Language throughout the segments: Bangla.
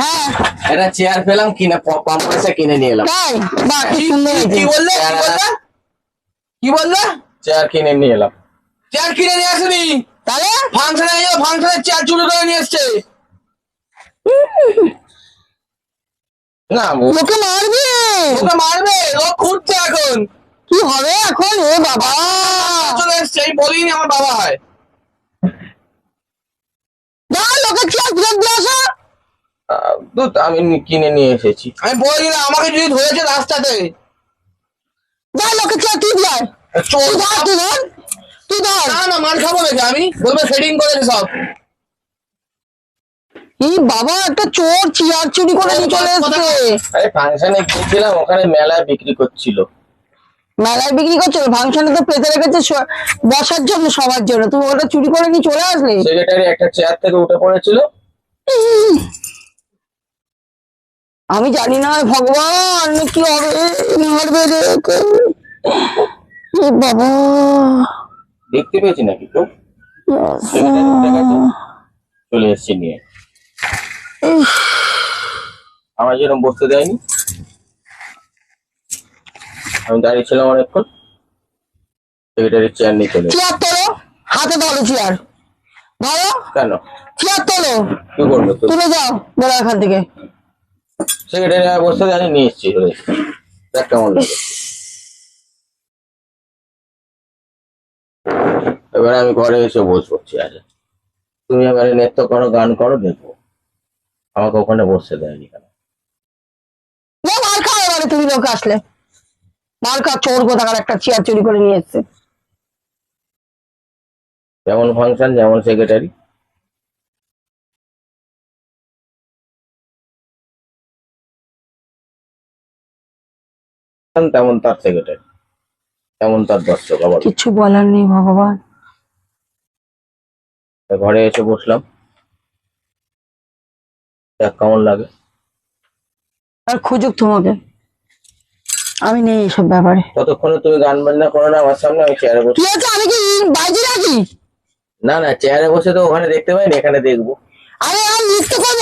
হ্যাঁ। চেয়ার পেলাম কিনে প- পয়সা কিনে নিয়ে এলাম। তাই? বাহ কি সুন্দর কি বললে? কি বললে? চেয়ার কিনে নিয়ে এলাম। চেয়ার কিনে নিয়ে আসেনি। তাহলে? ফাংশনে যাও ফাংশনের চেয়ার চুরি করে নিয়ে এসছে। না ও- লোকে মারবে। ওকে মারবে। ও খুঁজছে এখন। কি হবে এখন? এ বাবা। চলে এসছে এই বলিনি আমার বাবা হয় যা লোকে চেয়ার ফেরত দিয়ে আসো আমি কিনে নিয়ে এসেছি। আমি বলিনি আমাকে যদি ধরেছে রাস্তাতে। যা লোকে চেয়ার তুই ধর। তুই ধর তুই ধর। না না মার খাব নাকি আমি? বলবে সেটিং করেছে সব। এই বাবা একটা চোর চেয়ার চুরি করে নিয়ে চলে এসছে। আরে ফাংশনে গিয়েছিলাম ওখানে মেলায় বিক্রি করছিল। মেলায় বিক্রি করছ ফাংশনে তো পেতে রেখেছে বসার জন্য সবার জন্য। তুমি ওটা চুরি করে নিয়ে চলে আসলে? সেক্রেটারি একটা চেয়ার থেকে উঠে পড়েছিল। আমি জানি না ভগবান কি হবে? মারবে রে বাবা। দেখতে পেয়েছি নাকি তো গেছে চলে এসছি নিয়ে। আমার যেরকম বসতে দেয়নি। আমি দাঁড়িয়ে ছিলাম অনেকক্ষণ। সেক্রেটারির চেয়ার নিয়ে চলে চেয়ার তোলো হাতে ধরো চেয়ার ধরো। কেন? চেয়ার তোলো। কি করব তুলে যাও বেরো এখান থেকে। সেক্রেটারি আমার বসতে দেয়নি নিয়ে এসেছি। দেখ কেমন লাগে। এবার আমি ঘরে এসে বসবো চেয়ারে তুমি এবারে নৃত্য করো গান করো দেখব আমাকে ওখানে বসতে দেয়নি কেন? না মার খাও এবারে তুমি লোক আসলে। মার খা চোর কোথাকার একটা চেয়ার চুরি করে নিয়ে এসছে। যেমন ফাংশন যেমন সেক্রেটারি তেমন তার সেক্রেটারি তেমন তার দর্শক আবার কিছু বলার নেই ভগবান ঘরে এসে বসলাম। দেখ কেমন লাগে। আর খুঁজুক তোমাকে। আমি নেই এসব ব্যাপারে। ততক্ষণে তুমি গান বাজনা করো না আমার সামনে আমি চেয়ারে বসে কি হচ্ছে আমি কি বাইরে রাখি? না না চেয়ারে বসে তো ওখানে দেখতে পাইনি এখানে দেখব। আরে আমি নৃত্য করব?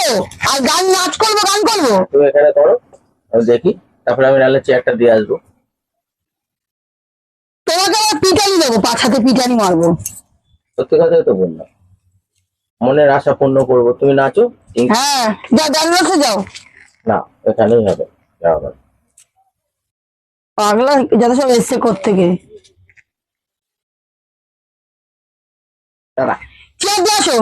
আর গান নাচ করব গান করব? তুমি এখানে করো আমি দেখি। তারপরে আমি নাহলে চেয়ারটা দিয়ে আসব। তোমাকে আবার পিটানি দেবো পাছাতে পিটানি মারবো। সত্যি কথাই তো বললাম। মনের আশা পূর্ণ করব। তুমি নাচো হ্যাঁ যা নাচে যাও। না এখানেই হবে যাওয়া। পাগলা যত সব এসছে থেকে দাঁড়া। চেয়ার দিয়ে আসো।